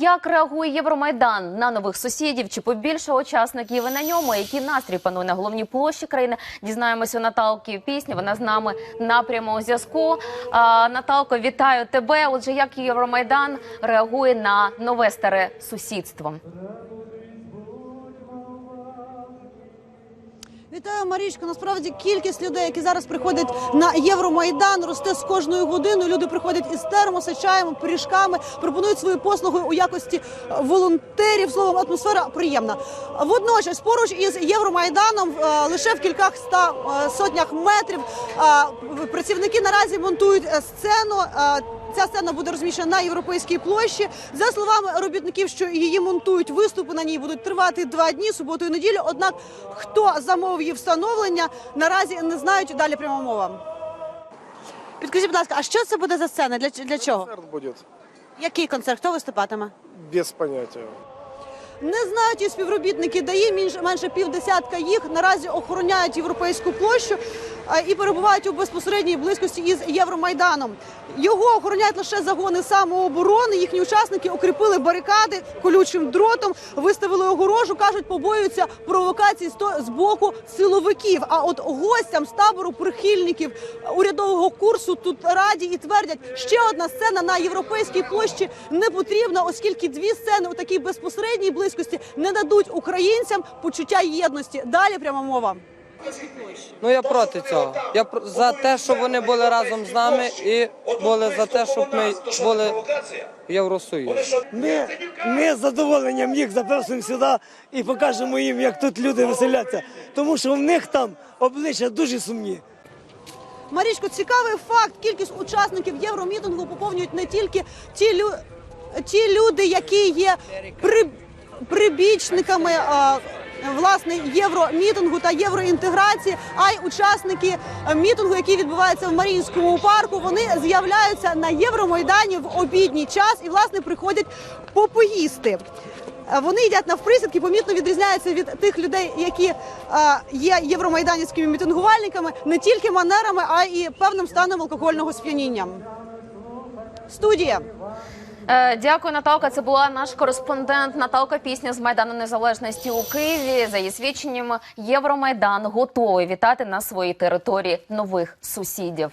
Як реагує Євромайдан на нових сусідів? Чи побільше учасників на ньому? Які настрій панує на головній площі країни? Дізнаємося у Наталки пісні. Вона з нами на прямому зв'язку. Наталко, вітаю тебе. Отже, як Євромайдан реагує на нове старе сусідство? Вітаю, Марічко. Насправді кількість людей, які зараз приходять на Євромайдан, росте з кожною годиною. Люди приходять із термоси, чаєм, пиріжками, пропонують свої послуги у якості волонтерів. Словом, атмосфера приємна. Водночас, поруч із Євромайданом, е, лише в кількох ста е, сотнях метрів е, працівники наразі монтують е, сцену. Ця сцена буде розміщена на європейській площі. За словами робітників, що її монтують, виступи на ній будуть тривати два дні, суботу і неділю. Однак хто замовив її встановлення, наразі не знають. Далі пряма мова. Підкажіть, будь ласка, а що це буде за сцена? Для, для чого? Концерт будет Який концерт? Хто виступатиме? без понятия. Не знають і співробітники ДАІ, менше, півдесятка їх наразі охороняють європейську площу і перебувають у безпосередній близькості із Євромайданом. Його охороняють лише загони самооборони. Їхні учасники укріпили барикади колючим дротом, виставили огорожу. кажуть, побоюються провокацій з боку силовиків. А от гостям з табору прихильників урядового курсу тут раді і твердять, ще одна сцена на європейській площі не потрібна, оскільки дві сцени у такій безпосередній близькості не дадуть українцям почуття єдності. Далі пряма мова. Ну я проти цього. Я за те, щоб вони були разом з нами і були за те, щоб ми були в Євросоюзі. Ми, ми з задоволенням їх запросимо сюди і покажемо їм, як тут люди веселяться. Тому що в них там обличчя дуже сумні. Марічко, цікавий факт. Кількість учасників євромітингу поповнюють не тільки ті, лю... ті люди, які є при... прибічниками. А... Власне, євромітингу та євроінтеграції, а й учасники е, мітингу, який відбувається в Маріїнському парку, вони з'являються на Євромайдані в обідній час і власне приходять попоїсти. Е, Вони їдять навприсідки, помітно відрізняються від тих людей, які е, є євромайданівськими мітингувальниками, не тільки манерами, а й певним станом алкогольного сп'яніння. Студія. Е, Дякую, Наталка. Це була наш кореспондент Наталка Пісня з Майдану Незалежності у Києві. За її свідченням, Євромайдан готовий вітати на своїй території нових сусідів.